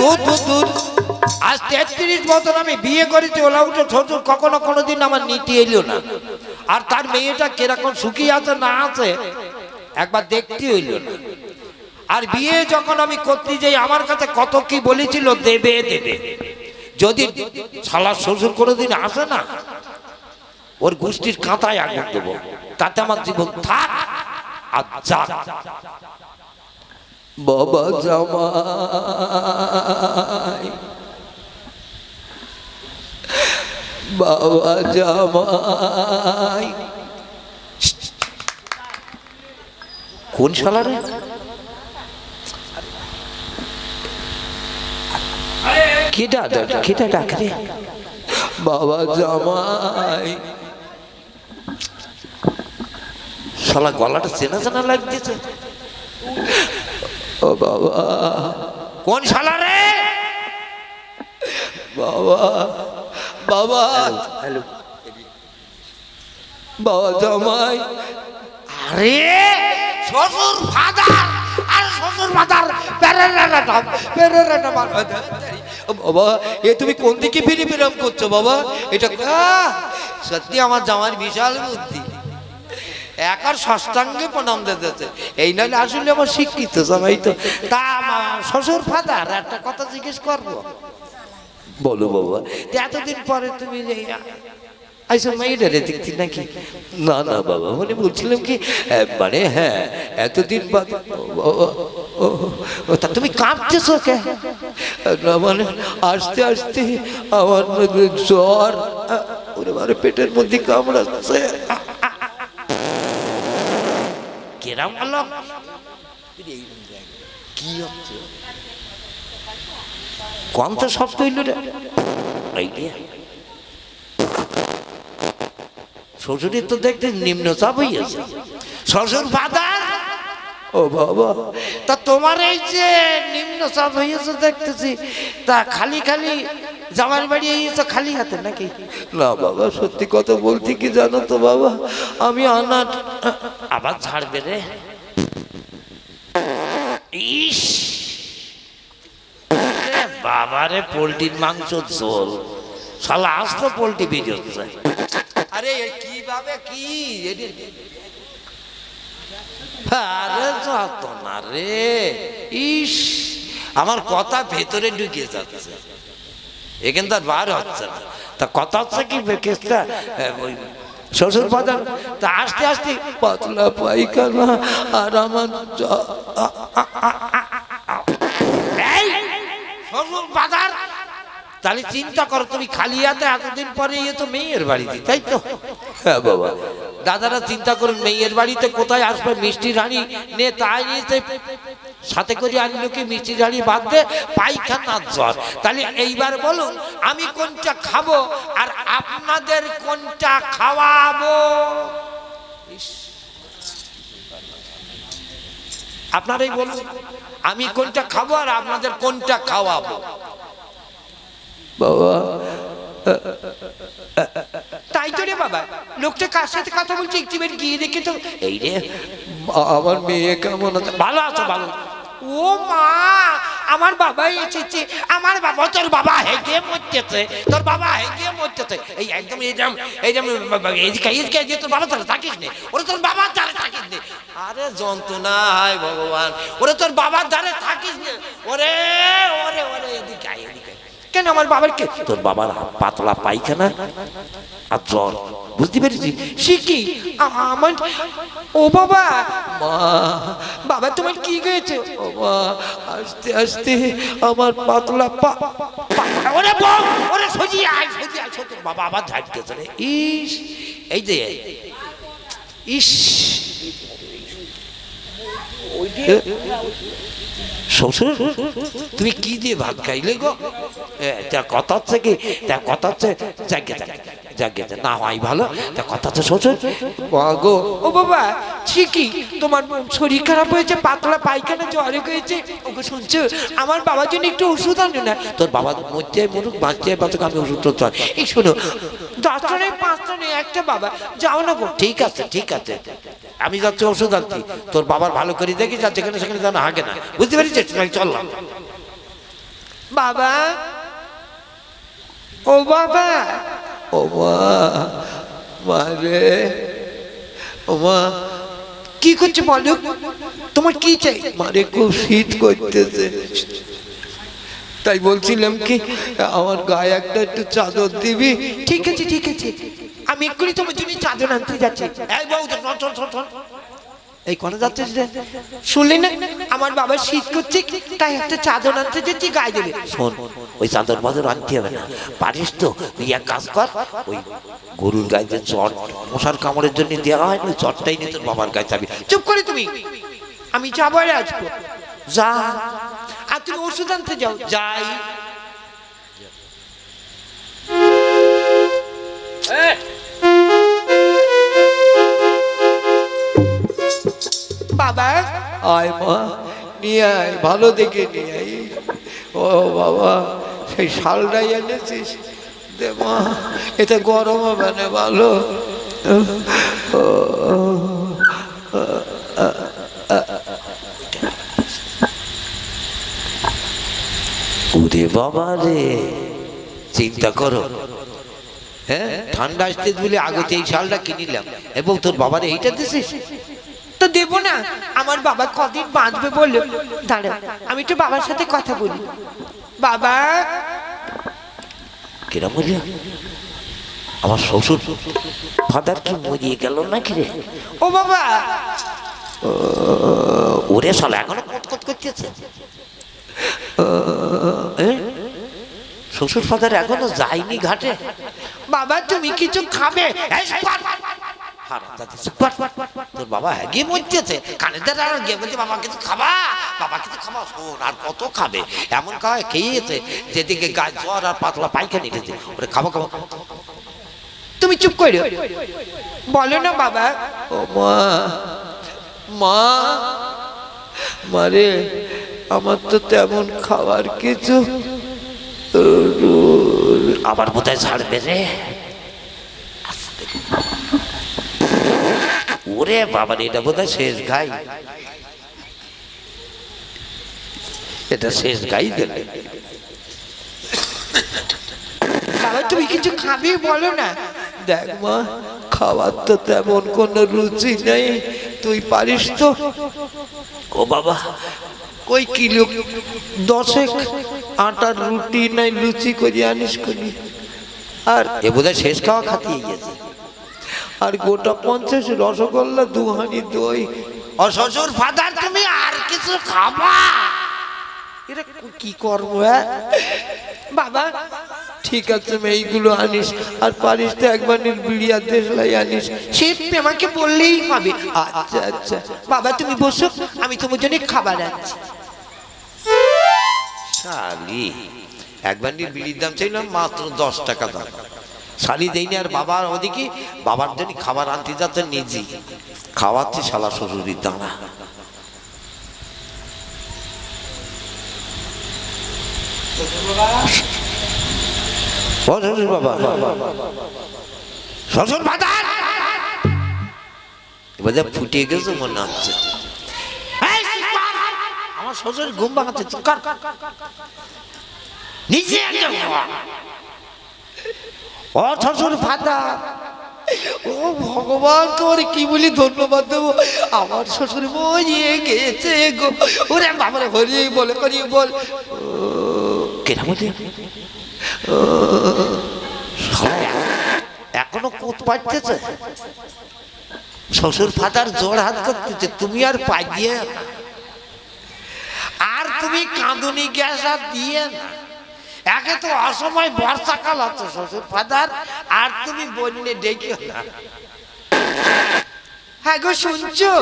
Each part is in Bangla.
দূর দূর আজ তেত্রিশ বছর আমি বিয়ে করেছি, ওলা উঠে শ্বশুর কখনো কোনোদিন আমার নীতি এলো না। আর তার মেয়েটা কীরকম সুখী আছে, না আছে, একবার দেখতে হইল না। আর বিয়ে যখন আমি করতে যাই, আমার কাছে কত কি বলেছিল, দেবে দেবে। যদি শালা শ্বশুর কোনোদিন আসে না, ওর গোষ্ঠীর কাঁথায় আগুন দেবো। তাতে আমার জীবন থাক আর যাক। বাবা জামাই। বাবা জামাই। কোন শালা রে? কেটা কেটা ডাক বাবা জামাই। শালা গলাটা চেনা চেনা লাগতেছে। ও বাবা। কোন শালা রে? বাবা বাবা। হ্যালো বাবা জামাই। আরে শ্বশুর ফাদার আর শ্বশুর ফাদার প্যারারাটা প্যারারাটা মার ও বাবা এ তুমি কোন দিকে ফিরে ফিরাম করছ বাবা? এটা সত্যি আমার জামার বিশাল বুদ্ধি। একার ষষ্ঠাঙ্গে প্রণাম দিতেছে এই নাহলে আসলে আমার শিক্ষিত সবাই তো। তা শ্বশুর ফাদার, একটা কথা জিজ্ঞেস করব? বলো বাবা এতদিন পরে তুমি না না বাবা মানে বলছিলাম কি মানে জ্বর মানে পেটের মধ্যে কামড়াচ্ছে। কেরাম হলো কি হচ্ছে কম তো শব্দ হইল রে। শ্বশুরের তো দেখতে নিম্ন চাপ হইয়াছে শ্বশুর ফাদার ও বাবা, তা তোমার এই যে নিম্ন চাপ হইয়াছে দেখতেছি, তা খালি খালি জামার বাড়ি এই তো খালি হাতে নাকি? না বাবা সত্যি কথা বলছি কি জানো তো বাবা? আমি আনাট আবার ছাড়বে রে। ইস! বাবারে পোলট্রির মাংস ঝোল। শালা আস্ত পোলট্রি বেরিয়েছে আরে কীভাবে কি আরে যত না রে। ইস! আমার কথা ভেতরে ঢুকে যাচ্ছে। এখান আর বার হচ্ছে। না তা কথা হচ্ছে কি কেসটা? ওই শ্বশুর প্রধান তা আস্তে আস্তে পাতলা পাইখানা আর আমার শ্বশুর ফাদার তাহলে চিন্তা করো তুমি খালি হাতে এতদিন পরে ইয়ে তো মেয়ের বাড়িতে তাই তো? হ্যাঁ বাবা। দাদারা চিন্তা করুন মেয়ের বাড়িতে কোথায় আসবে? মিষ্টি রানী নে তাই নিতে সাথে করে আনলো কি? মিষ্টি রানী বাদ দে পায়খানার জ্বর। তাহলে এইবার বলুন আমি কোনটা খাব আর আপনাদের কোনটা খাওয়াবো? আপনারাই বলুন আমি কোনটা খাব আর আপনাদের কোনটা খাওয়াবো? বাবা। তাই তো রে বাবা লোকটা কার সাথে কথা বলছে গিয়ে দেখে তো। এই রে আমার মেয়ে কেমন ভালো আছো ভালো। ও মা আমার বাবা এসেছে আমার বাবা তোর বাবা হেগে মরতেছে তোর বাবা হেগে মরতেছে। এই একদম এইরকম এইরকম এইদিকে এইদিকে যে তোর বাবা তারা থাকিস নে ওরা তোর বাবার দ্বারে থাকিস নে। আরে যন্ত্রণা হায় ভগবান ওরে তোর বাবার দ্বারে থাকিস নে। ওরে ওরে ওরে এদিকে এদিকে। কেন আমার বাবার কে তোর বাবার পাতলা পায়খানা আর জ্বর বুঝতে পেরেছি সে কি? আমার ও বাবা! মা বাবা তোমার কি গেছে ও মা আস্তে আস্তে আমার পাতলা পা ওরে বউ ওরে সজি আয় সজি আয় সজি। বাবা আবার ঝাড়তেছে রে। ইস এই যে ইস। শ্বশুর তুমি কি দিয়ে ভাত খাইলে গো? এ, তা কথা হচ্ছে কি? তা কথা হচ্ছে জাগে জাগে জাগে না হয় ভালো। তা কথা হচ্ছে শ্বশুর গো ও বাবা ঠিকই। তোমার শরীর খারাপ হয়েছে পাতলা পায়খানা জ্বরে হয়েছে। ওকে শুনছো? আমার বাবার জন্য একটু ওষুধ আনো না। তোর বাবা মরতে মরুক বাঁচতে বাঁচুক আমি ওষুধ তো এই শোনো দশটা নেই পাঁচটা নেই একটা বাবা। যাও না গো। ঠিক আছে ঠিক আছে। আমি যাচ্ছি ওষুধ আনছি তোর বাবার ভালো করে দেখি যা যেখানে সেখানে যেন হাগে না। বুঝতে পেরেছিস? চললাম বাবা, ও বাবা, ও মা রে, ও মা, কি করছে বলো তোমার কি চাই? মারে খুব শীত করতেছে। তাই বলছিলাম কি, আমার গায়ে একটা একটু চাদর দিবি? ঠিক আছে ঠিক আছে। আমি এক্ষুনি তোমার জন্য চাদর আনতে যাচ্ছি। এই বউ কথা যাচ্ছিস রে? শুনলি না? আমার বাবা শীত করছে তাই একটা চাদর আনতে যাচ্ছি গায়ে দেবে। শোন ওই চাদর বাদর আনতে হবে না। পারিস তো তুই এক কাজ কর ওই গরুর গায়ে যে চট মশার কামড়ের জন্য দেওয়া হয় না ওই চটটাই নিয়ে তোর বাবার গায়ে চাবি। চুপ করে তুমি। আমি যাব আর আসব যা। আর তুমি ওষুধ আনতে যাও। যাই। বাবা। আয় মা, নিয়ে আয়, ভালো দেখে নিয়ে আয়। ও বাবা, সেই শালটাই এনেছিস? দে মা, এতে গরম হবে না, ভালো। ওরে বাবা রে, চিন্তা করো। হ্যাঁ ঠান্ডা আসতে বলে আগতে এই শালটা কিনিলাম। এবং তোর বাবারে এইটা দিছিস? তো দেবো না। আমার বাবা কদিন বাঁচবে বলল দাঁড়া আমি একটু বাবার সাথে কথা বলি। বাবা। কিরম আমার শ্বশুর ফাদার কি মরিয়ে গেল নাকি রে? ও বাবা। ওরে শালা এখনও কতকত করতেছে। শ্বশুর ফাদার এখনও যায়নি ঘাটে? বাবা তুমি কিছু খাবে? তোর বাবা হ্যাগে মরতেছে কানে দ্বারা আর গিয়ে বলছে বাবা কিছু খাবা? বাবা কিছু খাবা? শোন আর কত খাবে? এমন খাওয়া খেয়েছে যেদিকে গায়ে জ্বর আর পাতলা পায়খানা ওরে খাব খাব তুমি চুপ করে বলো না বাবা। ও মা মা মারে আমার তো তেমন খাবার কিছু আবার বোধহয় ছাড়বে রে। ওরে বাবা রে, এটা বোধহয় শেষ গাই। এটা শেষ গাই দেবে বাবা তুমি কিছু খাবে বলো না। দেখ মা খাবার তো তেমন কোনো রুচি নেই। তুই পারিস তো? ও বাবা। কই কিলো? দশেক। আটার রুটি নাই লুচি করে আনিস করি। আর এ বোধহয় শেষ খাওয়া খাতিয়ে গেছে। আর গোটা পঞ্চাশ রসগোল্লা দু হাঁড়ি দই। ও শ্বশুর ফাদার তুমি আর কিছু খাবা? এটা কি করব হ্যাঁ? বাবা ঠিক আছে এইগুলো আনিস। আর পারিস তো একবার বিড়িয়া দেশলাই আনিস। সে আমাকে বললেই হবে। আচ্ছা আচ্ছা। বাবা তুমি বসো আমি তোমার জন্য খাবার আনছি। শালি এক বান্ডিল বিড়ির দাম চাইলাম মাত্র দশ টাকা দাম। শালি দেয়নি আর বাবা ওদিকে, বাবার জন্য খাবার আনতে যাচ্ছে নিজে। খাওয়াচ্ছে শালা শ্বশুরির ও শ্বশুর মনে আমার শ্বশুর ঘুম ভাঙাচ্ছে। ও শ্বশুর ফাদার ও ভগবান তোমার কি বলি ধন্যবাদ দেবো? আমার শ্বশুর মরিয়ে গেছে গো। ওরে বাবারে হরি বলে করি বল। কেনা বলি এখনও কোত পাচ্ছে শ্বশুর ফাদার জোর হাত করতেছে তুমি আর পাইয়ে। আর তুমি কাঁদুনি গ্যাস আর দিয়ে না। একে তো অসময় বর্ষাকাল আছে শ্বশুর ফাদার আর তুমি বন্যে ডেকে না। হ্যাঁ গো শুনছো?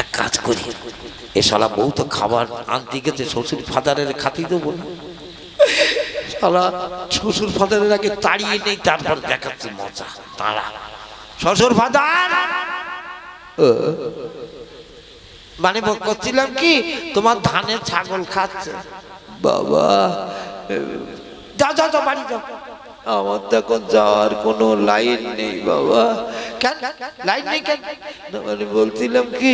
এক কাজ করি এ শালা বউ তো খাবার আনতে গেছে শ্বশুর ফাদারের খাতি দেবো না। শালা শ্বশুর ফাদারের আগে তাড়িয়ে নেই তারপর দেখাচ্ছে মজা। তারা শ্বশুর ফাদার! মানে করছিলাম কি তোমার ধানের ছাগল খাচ্ছে। বাবা। যাও যাও যাও, বাড়ি যাও। আমার তো যাওয়ার কোনো লাইন নেই বাবা। কেন? লাইন নেই কেন? মানে বলছিলাম কি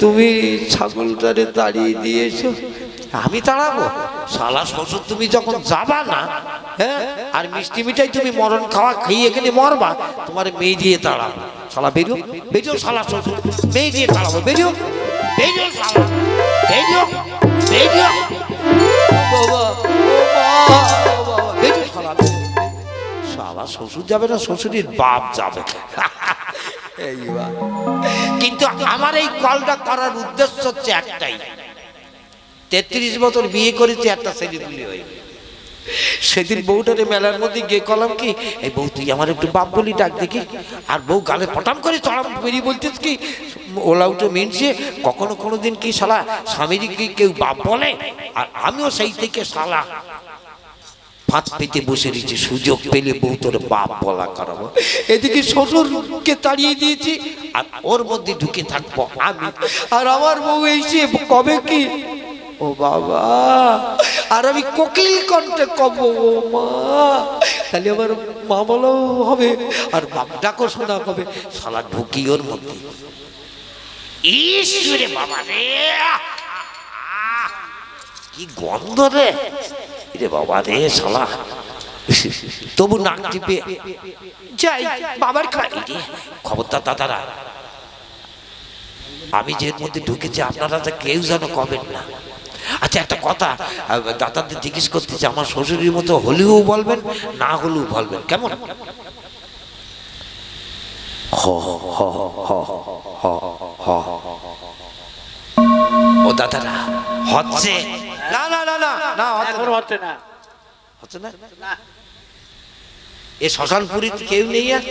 তুমি ছাগলটারে তাড়িয়ে দিয়েছ। আমি তাড়াবো? শালা শ্বশুর, তুমি যখন যাবা না হ্যাঁ? আর মিষ্টি মিঠাই তুমি মরণ খাওয়া খেয়ে এখানে মরবা, তোমার মেয়ে দিয়ে তাড়াবো। শালা বেরিও বেরিও শালা শ্বশুর, মেয়ে দিয়ে তাড়াবো বেরিও বেরিও শালা বেরিও বেরিও শালা শ্বশুর যাবে না শ্বশুরির বাপ যাবে। কিন্তু আমার এই কলটা করার উদ্দেশ্য হচ্ছে একটাই। তেত্রিশ বছর বিয়ে করেছে একটা ছেলে হয়ে সেদিন বউটারে মেলার মধ্যে গিয়ে কলাম কি? এই বউ, তুই আমার একটু বাপ বলি ডাক দেখি। আর বউ গালে পটাম করে চড়াম বেরিয়ে বলছিস কি? ওলা উঠে মিনছে, কখনো কোনো দিন কি শালা স্বামীর কি কেউ বাপ বলে? আর আমিও সেই থেকে শালা। ফাঁদ পেতে বসে রয়েছি, সুযোগ পেলে বউ তোর বাপ বলা করাবো এদিকে শ্বশুরকে তাড়িয়ে দিয়েছি, আর ওর মধ্যে ঢুকে থাকব আমি। আর আমার বউ এসে কবে কি? ও বাবা আর আমি কোকিল কণ্ঠে কব মা, তাহলে আমার মা বলাও হবে আর বাপ ডাকো শোনা হবে, শালা ঢুকি ওর মধ্যে। ঈশ্বরে বাবা রে। কি গন্ধ রে। রে বাবা রে শালা। তবু নাক টিপে। যাই, বাবার খাই খবরদার দাদারা, আমি যে মধ্যে ঢুকেছি, আপনারা তো কেউ যেন কবেন না। আচ্ছা একটা কথা। আহ, দাদাদের জিজ্ঞেস করতেছি আমার শ্বশুরের মতো হলেও বলবেন না হলেও বলবেন কেমন? হ হ হ হ হ ও দাদারা হচ্ছে? না না না না না হচ্ছে না। হচ্ছে না। হচ্ছে না? এ শ্মশানপুরি কেউ নেই আর?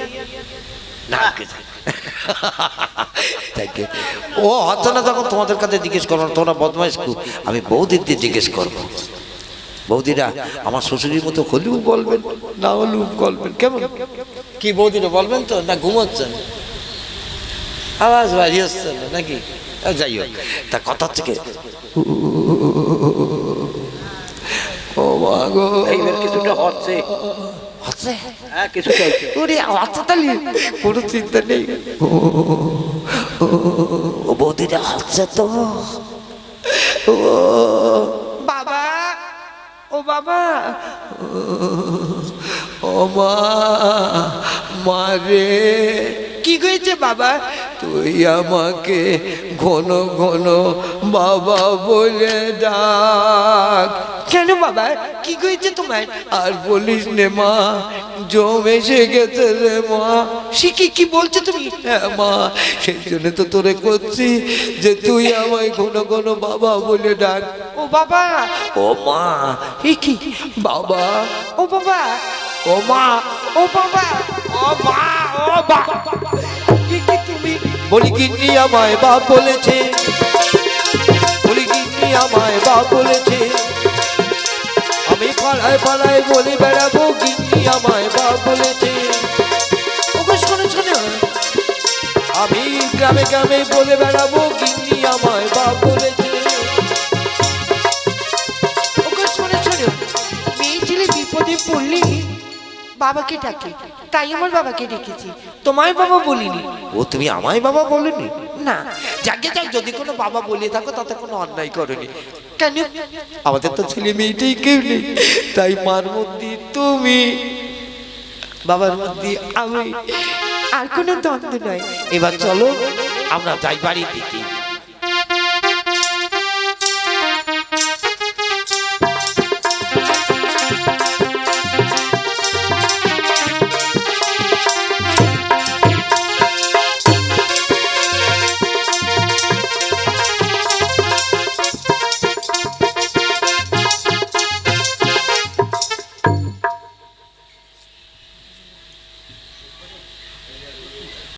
না. ও হচ্ছে না যখন তোমাদের কাছে জিজ্ঞেস করো না, তোমরা বদমাইশ আমি বৌদির দিয়ে জিজ্ঞেস করব। বৌদিরা আমার শ্বশুরের মতো হলেও বলবেন না হলেও বলবেন কেমন? কি বৌদিরা বলবেন তো না ঘুমোচ্ছেন? আওয়াজ বাড়ি হচ্ছে না নাকি? যাই হোক। তা কথা হচ্ছে কি? ও মা গো। এইবার কিছুটা হচ্ছে। হ্যাঁ ওরে হচ্ছে তাহলে কোনো চিন্তা নেই ও বৌদিরা হচ্ছে তো ও বাবা ও বাবা ও মা মা রে কি হয়েছে বাবা তুই আমাকে ঘন ঘন বাবা বলে ডাক। কেন বাবা? কি হয়েছে তোমার? আর বলিস নে মা জম এসে গেছে রে মা। সে কি কি বলছো তুমি? হ্যাঁ মা সেই জন্য তো তোরে করছি যে তুই আমায় ঘন ঘন বাবা বলে ডাক। ও বাবা। ও মা। এ কি? বাবা। ও বাবা। ও মা। ও বাবা। ও মা ও বা কি কি তুমি বলি গিন্নি আমায় বাপ বলেছে। বলি গিন্নি আমায় বাপ বলেছে। আমি পাড়ায় পাড়ায় বলে বেড়াবো, গিন্নি আমায় বাপ বলেছে। আমি গ্রামে গ্রামে বলে বেড়াবো, গিন্নি আমায় বাপ বলেছে। পড়লে বাবাকে ডাকে। তাই আমার বাবাকে ডেকেছি। তোমায় বাবা বলিনি। ও তুমি আমায় বাবা বলেনি? না। যাকে যাক যদি কোনো বাবা বলে থাকো তাতে কোনো অন্যায় করনি। কেন? আমাদের তো ছেলে মেয়েটাই কেউ নেই। তাই মার মধ্যে তুমি বাবার মধ্যে আমি। আর কোনো দ্বন্দ্ব নয়। এবার চলো আমরা যাই বাড়ির দিকে।